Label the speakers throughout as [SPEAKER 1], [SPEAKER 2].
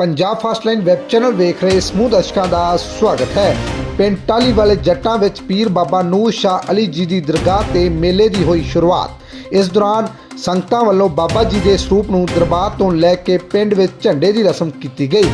[SPEAKER 1] Punjab first line web channel ਵੇਖ ਰਹੇ ਸਮੂਹ ਦਰਸ਼ਕਾਂ ਦਾ ਸਵਾਗਤ ਹੈ। ਪਿੰਡ ਟਾਲੀ ਵਾਲੇ ਜੱਟਾਂ ਵਿੱਚ ਪੀਰ ਬਾਬਾ ਨੂਰ ਸ਼ਾਹ ਅਲੀ ਜੀ ਦੀ ਦਰਗਾਹ ਤੇ ਮੇਲੇ ਦੀ ਹੋਈ ਸ਼ੁਰੂਆਤ। ਇਸ ਦੌਰਾਨ ਸੰਗਤਾਂ ਵੱਲੋਂ ਬਾਬਾ ਜੀ ਦੇ ਸਰੂਪ ਨੂੰ ਦਰਬਾਰ ਤੋਂ ਲੈ ਕੇ ਪਿੰਡ ਵਿੱਚ ਝੰਡੇ ਦੀ ਰਸਮ ਕੀਤੀ ਗਈ।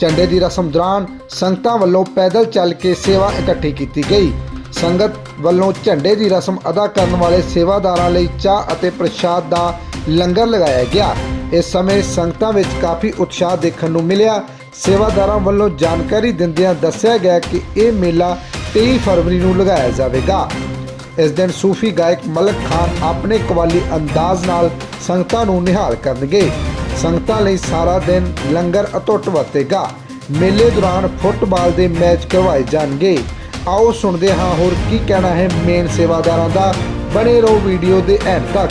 [SPEAKER 1] ਝੰਡੇ ਦੀ ਰਸਮ ਦੌਰਾਨ ਸੰਗਤਾਂ ਵੱਲੋਂ ਪੈਦਲ ਚੱਲ ਕੇ ਸੇਵਾ ਇਕੱਠੀ ਕੀਤੀ ਗਈ। ਸੰਗਤ ਵੱਲੋਂ ਝੰਡੇ ਦੀ ਰਸਮ ਅਦਾ ਕਰਨ ਵਾਲੇ ਸੇਵਾਦਾਰਾਂ ਲਈ ਚਾਹ ਅਤੇ ਪ੍ਰਸ਼ਾਦ ਦਾ ਲੰਗਰ ਲਗਾਇਆ ਗਿਆ। ਇਸ ਸਮੇਂ ਸੰਗਤਾਂ ਵਿੱਚ ਕਾਫੀ ਉਤਸ਼ਾਹ ਦੇਖਣ ਨੂੰ ਮਿਲਿਆ। ਸੇਵਾਦਾਰਾਂ ਵੱਲੋਂ ਜਾਣਕਾਰੀ ਦਿੰਦਿਆਂ ਦੱਸਿਆ ਗਿਆ ਕਿ ਇਹ ਮੇਲਾ 23 ਫਰਵਰੀ ਨੂੰ ਲਗਾਇਆ ਜਾਵੇਗਾ। ਇਸ ਦਿਨ ਸੂਫੀ ਗਾਇਕ ਮਲਕ ਖਾਨ ਆਪਣੇ ਕਵਾਲੀ ਅੰਦਾਜ਼ ਨਾਲ ਸੰਗਤਾਂ ਨੂੰ ਨਿਹਾਲ ਕਰਨਗੇ। ਸੰਗਤਾਂ ਲਈ ਸਾਰਾ ਦਿਨ ਲੰਗਰ ਅਟੁੱਟ ਵਰਤੇਗਾ। ਮੇਲੇ ਦੌਰਾਨ ਫੁੱਟਬਾਲ ਦੇ ਮੈਚ ਕਰਵਾਏ ਜਾਣਗੇ। ਆਓ ਸੁਣਦੇ ਹਾਂ ਹੋਰ ਕੀ ਕਹਿਣਾ ਹੈ ਮੇਨ ਸੇਵਾਦਾਰਾਂ ਦਾ। ਬਣੇ ਰਹੋ ਵੀਡੀਓ ਦੇ ਐਂਡ ਤੱਕ।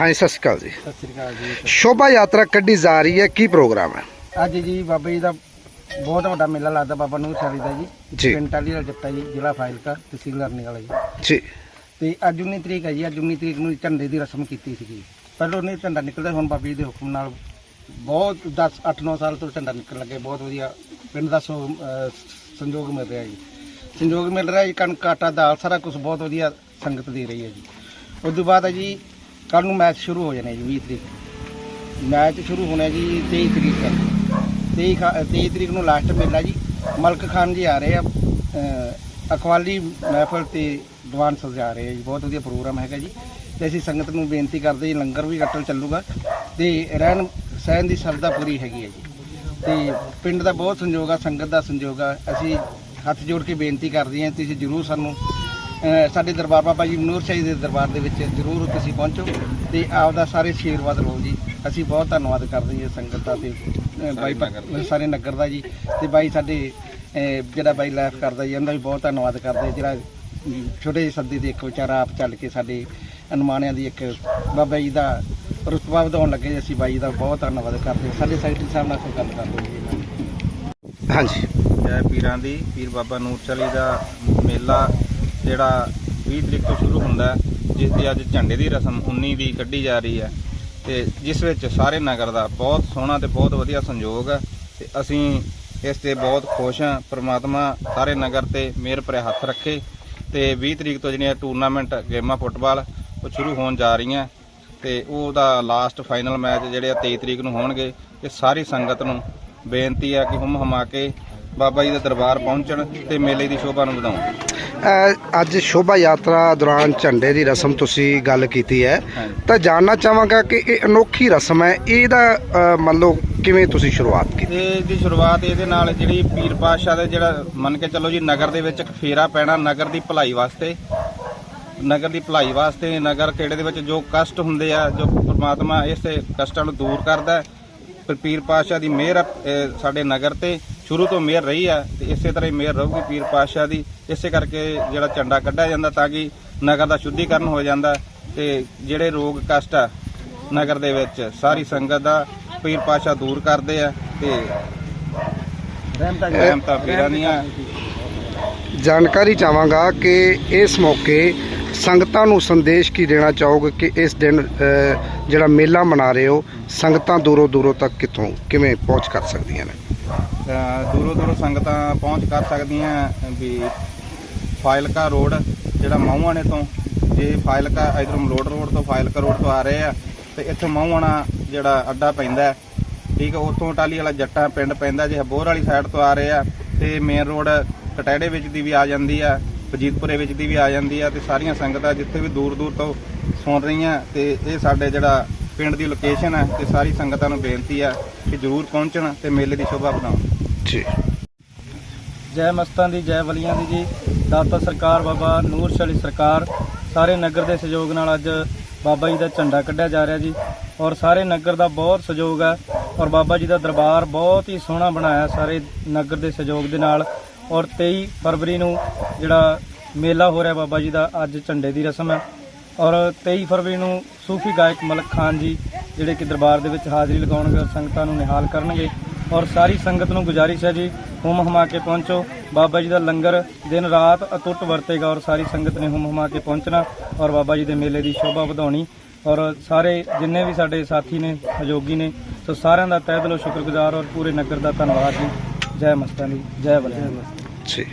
[SPEAKER 1] ਹਾਂਜੀ ਸਤਿ ਸ਼੍ਰੀ ਅਕਾਲ ਜੀ।
[SPEAKER 2] ਸਤਿ ਸ੍ਰੀ ਅਕਾਲ ਜੀ।
[SPEAKER 1] ਸ਼ੋਭਾ ਯਾਤਰਾ ਕੱਢੀ ਜਾ ਰਹੀ ਹੈ ਕੀ ਪ੍ਰੋਗਰਾਮ ਹੈ?
[SPEAKER 2] ਅੱਜ ਜੀ ਬਾਬਾ ਜੀ ਦਾ ਬਹੁਤ ਵੱਡਾ ਮੇਲਾ ਲੱਗਦਾ ਬਾਬਾ ਨੂਰ ਸ਼ਾਹੀ ਦਾ ਜੀ।
[SPEAKER 1] ਜੀ।
[SPEAKER 2] ਪਿੰਡ ਟਾਲੀ ਦਾ ਜੱਟਾ ਜੀ ਜ਼ਿਲ੍ਹਾ ਫਾਜ਼ਿਲਕਾ ਤਹਿਸੀਲ ਅਰਨੀ ਵਾਲਾ ਜੀ।
[SPEAKER 1] ਜੀ।
[SPEAKER 2] ਤੇ ਅੱਜ 19 ਤਰੀਕ ਹੈ ਜੀ ਅੱਜ 19 ਤਰੀਕ ਨੂੰ ਝੰਡੇ ਦੀ ਰਸਮ ਕੀਤੀ ਸੀਗੀ। ਪਹਿਲਾਂ ਨਹੀਂ ਝੰਡਾ ਨਿਕਲਦਾ ਹੁਣ ਬਾਬਾ ਜੀ ਦੇ ਹੁਕਮ ਨਾਲ ਬਹੁਤ 10 8-9 ਸਾਲ ਤੋਂ ਝੰਡਾ ਨਿਕਲ ਲੱਗੇ ਬਹੁਤ ਵਧੀਆ ਪਿੰਡ ਦਾ ਸੋ ਅਹ, ਸੰਯੋਗ ਮਿਲ ਰਿਹਾ ਜੀ। ਸੰਯੋਗ ਮਿਲ ਰਿਹਾ ਜੀ ਕਣਕ ਆਟਾ ਦਾਲ ਸਾਰਾ ਕੁਝ ਬਹੁਤ ਵਧੀਆ ਸੰਗਤ ਦੇ ਰਹੀ ਹੈ ਜੀ। ਉਸ ਤੋਂ ਬਾਅਦ ਹੈ ਜੀ ਕੱਲ ਨੂੰ ਮੈਚ ਸ਼ੁਰੂ ਹੋ ਜਾਣਾ ਜੀ 20 ਤਰੀਕ। ਮੈਚ ਸ਼ੁਰੂ ਹੋਣਾ ਜੀ 23 ਤਰੀਕ ਤੱਕ। 23 ਖਾ- 23 ਤਰੀਕ ਨੂੰ ਲਾਸਟ ਮੇਲਾ ਜੀ। ਮਲਕ ਖਾਨ ਜੀ ਆ ਰਹੇ ਆ। ਅਹ, ਮਹਿਫਲ ਤੇ ਦੀਵਾਨ ਸਜਾ ਰਹੇ ਆ ਜੀ। ਬਹੁਤ ਵਧੀਆ ਪ੍ਰੋਗਰਾਮ ਹੈਗਾ ਜੀ। ਤੇ ਅਸੀਂ ਸੰਗਤ ਨੂੰ ਬੇਨਤੀ ਕਰਦੇ ਜੀ ਲੰਗਰ ਵੀ ਕੱਟਲ ਚੱਲੂਗਾ। ਤੇ ਰਹਿਣ ਸਹਿਣ ਦੀ ਸਰਦਾ ਪੂਰੀ ਹੈਗੀ ਹੈ ਜੀ। ਤੇ ਪਿੰਡ ਦਾ ਬਹੁਤ ਸੰਯੋਗ ਆ ਸੰਗਤ ਦਾ ਸੰਯੋਗ ਆ। ਅਸੀਂ ਹੱਥ ਜੋੜ ਕੇ ਬੇਨਤੀ ਕਰਦੇ ਹਾਂ ਤੁਸੀਂ ਜਰੂਰ ਸਾਨੂੰ ਸਾਡੇ ਦਰਬਾਰ ਬਾਬਾ ਜੀ ਮਨੂਰ ਸ਼ਾਹੀ ਦੇ ਦਰਬਾਰ ਦੇ ਵਿੱਚ ਜਰੂਰ ਤੁਸੀਂ ਪਹੁੰਚੋ ਤੇ ਆਪਦਾ ਸਾਰੇ ਆਸ਼ੀਰਵਾਦ ਲਓ ਜੀ। ਅਸੀਂ ਬਹੁਤ ਧੰਨਵਾਦ ਕਰਦੇ ਹਾਂ ਸੰਗਤ ਦਾ ਤੇ ਬਾਈ ਸਾਰੇ ਨਗਰ ਦਾ। ਜੀ। ਤੇ ਬਾਈ ਸਾਡੇ ਜਿਹੜਾ ਬਾਈ ਲਾਈਫ ਕਰਦਾ ਜੀ ਉਹਦਾ ਵੀ ਬਹੁਤ ਧੰਨਵਾਦ ਕਰਦੇ ਜਿਹੜਾ ਛੋਟੇ ਜਿਹੇ ਸੱਦੇ ਦੇ ਇੱਕ ਵਿਚਾਰਾ ਆਪ ਚੱਲ ਕੇ ਸਾਡੇ ਅਨੁਮਾਨਿਆਂ ਦੀ ਇੱਕ ਬਾਬਾ ਜੀ ਦਾ ਰੁਤਬਾ ਵਧਾਉਣ ਲੱਗੇ ਜੀ, ਅਸੀਂ ਬਾਈ ਦਾ ਬਹੁਤ ਧੰਨਵਾਦ ਕਰਦੇ ਹਾਂ। ਸਾਡੇ ਸੈਕਟਰੀ ਸਾਹਿਬ ਨਾਲ ਕੋਈ ਗੱਲ ਕਰਦੇ ਜੀ ਦੀ।
[SPEAKER 1] ਹਾਂਜੀ।
[SPEAKER 3] ਜੈ ਪੀਰਾਂ ਦੀ ਪੀਰ ਬਾਬਾ ਨੂਰ ਚਲੀ ਦਾ ਮੇਲਾ ਜਿਹੜਾ 20 ਤਰੀਕ ਤੋਂ ਸ਼ੁਰੂ ਹੁੰਦਾ ਜਿਸ ਦੀ ਅੱਜ ਝੰਡੇ ਦੀ ਰਸਮ 19 ਦੀ ਕੱਢੀ ਜਾ ਰਹੀ ਹੈ ਤੇ ਜਿਸ ਵਿੱਚ ਸਾਰੇ ਨਗਰ ਦਾ ਬਹੁਤ ਸੋਹਣਾ ਤੇ ਬਹੁਤ ਵਧੀਆ ਸੰਯੋਗ ਹੈ ਤੇ ਅਸੀਂ ਇਸ ਤੇ ਬਹੁਤ ਖੁਸ਼ ਹਾਂ। ਪ੍ਰਮਾਤਮਾ ਸਾਰੇ ਨਗਰ ਤੇ ਮਿਹਰ ਭਰੇ ਹੱਥ ਰੱਖੇ ਤੇ 20 ਤਰੀਕ ਤੋਂ ਜਿਹੜੀਆਂ ਟੂਰਨਾਮੈਂਟ ਗੇਮਾਂ ਫੁੱਟਬਾਲ ਉਹ ਸ਼ੁਰੂ ਹੋਣ ਜਾ ਰਹੀਆਂ ਤੇ ਉਹਦਾ ਲਾਸਟ ਫਾਈਨਲ ਮੈਚ ਜਿਹੜੇ ਆ 23 ਤਰੀਕ ਨੂੰ ਹੋਣਗੇ, ਇਹ ਸਾਰੀ ਸੰਗਤ ਨੂੰ ਬੇਨਤੀ ਹੈ ਕਿ ਹੁਮ ਹਮਾ ਕੇ ਬਾਬਾ ਜੀ ਦੇ ਦਰਬਾਰ ਪਹੁੰਚਣ ਤੇ ਮੇਲੇ ਦੀ ਸ਼ੋਭਾ ਨੂੰ ਵਧਾਉਣ।
[SPEAKER 1] ਅੱਜ ਸ਼ੋਭਾ ਯਾਤਰਾ ਦੌਰਾਨ ਝੰਡੇ ਦੀ ਰਸਮ ਤੁਸੀਂ ਗੱਲ ਕੀਤੀ ਹੈ। ਤਾਂ ਜਾਣਨਾ ਚਾਹਾਂਗਾ ਕਿ ਇਹ ਅਨੋਖੀ ਰਸਮ ਹੈ। ਇਹਦਾ ਮੰਨ ਲਓ ਕਿਵੇਂ ਤੁਸੀਂ ਸ਼ੁਰੂਆਤ ਕੀਤੀ?
[SPEAKER 3] ਤੇ ਦੀ ਸ਼ੁਰੂਆਤ ਇਹਦੇ ਨਾਲ ਜਿਹੜੀ ਪੀਰ ਪਾਤਸ਼ਾਹ ਦੇ ਜਿਹੜਾ ਮੰਨ ਕੇ ਚੱਲੋ ਜੀ ਨਗਰ ਦੇ ਵਿੱਚ ਇੱਕ ਫੇਰਾ ਪੈਣਾ ਨਗਰ ਦੀ ਭਲਾਈ ਵਾਸਤੇ। ਨਗਰ ਦੀ ਭਲਾਈ ਵਾਸਤੇ ਨਗਰ ਖੇੜੇ ਦੇ ਵਿੱਚ ਜੋ ਕਸ਼ਟ ਹੁੰਦੇ ਆ ਜੋ ਪ੍ਰਮਾਤਮਾ ਇਸੇ ਕਸ਼ਟਾਂ ਨੂੰ ਦੂਰ ਕਰਦਾ ਹੈ। ਪਰ ਪੀਰ ਪਾਤਸ਼ਾਹ ਦੀ ਮਿਹਰ ਇਹ ਸਾਡੇ ਨਗਰ ਤੇ ਸ਼ੁਰੂ ਤੋਂ ਮਿਹਰ ਰਹੀ ਆ ਤੇ ਇਸੇ ਤਰ੍ਹਾਂ ਹੀ ਮਿਹਰ ਰਹੂਗੀ ਪੀਰ ਪਾਤਸ਼ਾਹ ਦੀ। ਇਸੇ ਕਰਕੇ ਜਿਹੜਾ ਝੰਡਾ ਕੱਢਿਆ ਜਾਂਦਾ ਤਾਂ ਕਿ ਨਗਰ ਦਾ ਸ਼ੁੱਧੀਕਰਨ ਹੋ ਜਾਂਦਾ ਤੇ ਜਿਹੜੇ ਰੋਗ ਕਸ਼ਟ ਆ ਨਗਰ ਦੇ ਵਿੱਚ ਸਾਰੀ ਸੰਗਤ ਦਾ ਪੀਰ ਪਾਤਸ਼ਾਹ ਦੂਰ ਕਰਦੇ ਆ ਤੇ
[SPEAKER 2] ਰਹਿਮਤਾਂ।
[SPEAKER 3] ਰਹਿਮਤਾਂ ਪੀਰਾਂ ਦੀਆਂ
[SPEAKER 1] ਜਾਣਕਾਰੀ ਚਾਹਾਂਗਾ ਕਿ ਇਸ ਮੌਕੇ ਸੰਗਤਾਂ ਨੂੰ ਸੰਦੇਸ਼ ਕੀ ਦੇਣਾ ਚਾਹੋਗੇ ਕਿ ਇਸ ਦਿਨ ਜਿਹੜਾ ਮੇਲਾ ਮਨਾ ਰਹੇ ਹੋ ਸੰਗਤਾਂ ਦੂਰੋਂ ਦੂਰੋਂ ਤੱਕ ਕਿੱਥੋਂ ਕਿਵੇਂ ਪਹੁੰਚ ਕਰ ਸਕਦੀਆਂ ਨੇ
[SPEAKER 3] ਦੂਰੋਂ ਦੂਰੋਂ ਸੰਗਤਾਂ ਪਹੁੰਚ ਕਰ ਸਕਦੀਆਂ ਵੀ ਫਾਇਲਕਾ ਰੋਡ, ਜਿਹੜਾ ਮਾਹੂਆਣੇ ਤੋਂ ਜੇ ਫਾਇਲਕਾ ਇਧਰੋਂ ਮਲੋਟ ਰੋਡ ਤੋਂ, ਫਾਇਲਕਾ ਰੋਡ ਤੋਂ ਆ ਰਹੇ ਆ। ਤੇ ਇੱਥੇ ਮਾਹੂਆਣਾ ਜਿਹੜਾ ਅੱਡਾ ਪੈਂਦਾ ਠੀਕ ਹੈ ਉੱਥੋਂ ਟਾਲੀ ਵਾਲਾ ਜੱਟਾ ਪਿੰਡ ਪੈਂਦਾ, ਜੇ ਹਬੋਰ ਵਾਲੀ ਸਾਈਡ ਤੋਂ ਆ ਰਹੇ ਆ, ਤੇ ਮੇਨ ਰੋਡ ਕਟੈੜੇ ਵਿੱਚ ਦੀ ਵੀ ਆ ਜਾਂਦੀ ਆ ਵਜੀਦਪੁਰੇ ਵਿੱਚ ਦੀ ਵੀ ਆ ਜਾਂਦੀ ਆ, ਤੇ ਸਾਰੀਆਂ ਸੰਗਤਾਂ ਜਿੱਥੇ ਵੀ ਦੂਰ ਦੂਰ ਤੋਂ ਸੁਣ ਰਹੀਆਂ, ਤੇ ਇਹ ਸਾਡੇ ਜਿਹੜਾ ਪਿੰਡ ਦੀ ਲੋਕੇਸ਼ਨ ਹੈ ਤੇ ਸਾਰੀ ਸੰਗਤਾਂ ਨੂੰ ਬੇਨਤੀ ਹੈ ਕਿ ਜਰੂਰ ਪਹੁੰਚਣ ਤੇ ਮੇਲੇ ਦੀ ਸ਼ੋਭਾ ਵਧਾਉਣ।
[SPEAKER 1] ਜੀ।
[SPEAKER 4] ਜੈ ਮਸਤਾਂ ਦੀ, ਜੈ ਵਲੀਆਂ ਦੀ ਜੀ। ਦਾਤਾ ਸਰਕਾਰ, ਬਾਬਾ ਨੂਰ ਸ਼ਾਲੀ ਸਰਕਾਰ, ਸਾਰੇ ਨਗਰ ਦੇ ਸਹਿਯੋਗ ਨਾਲ ਅੱਜ ਬਾਬਾ ਜੀ ਦਾ ਝੰਡਾ ਕੱਢਿਆ ਜਾ ਰਿਹਾ ਜੀ। ਔਰ ਸਾਰੇ ਨਗਰ ਦਾ ਬਹੁਤ ਸਹਿਯੋਗ ਹੈ। ਔਰ ਬਾਬਾ ਜੀ ਦਾ ਦਰਬਾਰ ਬਹੁਤ ਹੀ ਸੋਹਣਾ ਬਣਾਇਆ ਸਾਰੇ ਨਗਰ ਦੇ ਸਹਿਯੋਗ ਦੇ ਨਾਲ। ਔਰ 23 ਫਰਵਰੀ ਨੂੰ ਜਿਹੜਾ ਮੇਲਾ ਹੋ ਰਿਹਾ ਬਾਬਾ ਜੀ ਦਾ, ਅੱਜ ਝੰਡੇ ਦੀ ਰਸਮ ਹੈ। ਔਰ 23 ਫਰਵਰੀ ਨੂੰ ਸੂਫੀ ਗਾਇਕ ਮਲਕ ਖਾਨ ਜੀ, ਜਿਹੜੇ ਕਿ ਦਰਬਾਰ ਦੇ ਵਿੱਚ ਹਾਜ਼ਰੀ ਲਗਾਉਣਗੇ ਔਰ ਸੰਗਤਾਂ ਨੂੰ ਨਿਹਾਲ ਕਰਨਗੇ। ਔਰ ਸਾਰੀ ਸੰਗਤ ਨੂੰ ਗੁਜ਼ਾਰਿਸ਼ ਹੈ ਜੀ, ਹੁਮ ਹਮਾ ਕੇ ਪਹੁੰਚੋ। ਬਾਬਾ ਜੀ ਦਾ ਲੰਗਰ ਦਿਨ ਰਾਤ ਅਟੁੱਟ ਵਰਤੇਗਾ ਔਰ ਸਾਰੀ ਸੰਗਤ ਨੇ ਹੁਮ ਹਮਾ ਕੇ ਪਹੁੰਚਣਾ ਔਰ ਬਾਬਾ ਜੀ ਦੇ ਮੇਲੇ ਦੀ ਸ਼ੋਭਾ ਵਧਾਉਣੀ। ਔਰ ਸਾਰੇ ਜਿੰਨੇ ਵੀ ਸਾਡੇ ਸਾਥੀ ਨੇ, ਸਹਿਯੋਗੀ ਨੇ, ਸੋ ਸਾਰਿਆਂ ਦਾ ਤਹਿ ਦਿਲੋਂ ਸ਼ੁਕਰਗੁਜ਼ਾਰ ਔਰ ਪੂਰੇ ਨਗਰ ਦਾ ਧੰਨਵਾਦ ਜੀ। ਜੈ ਮਸਤਾਂ ਦੀ ਜੈ ਬਲੇ
[SPEAKER 1] ਜੀ।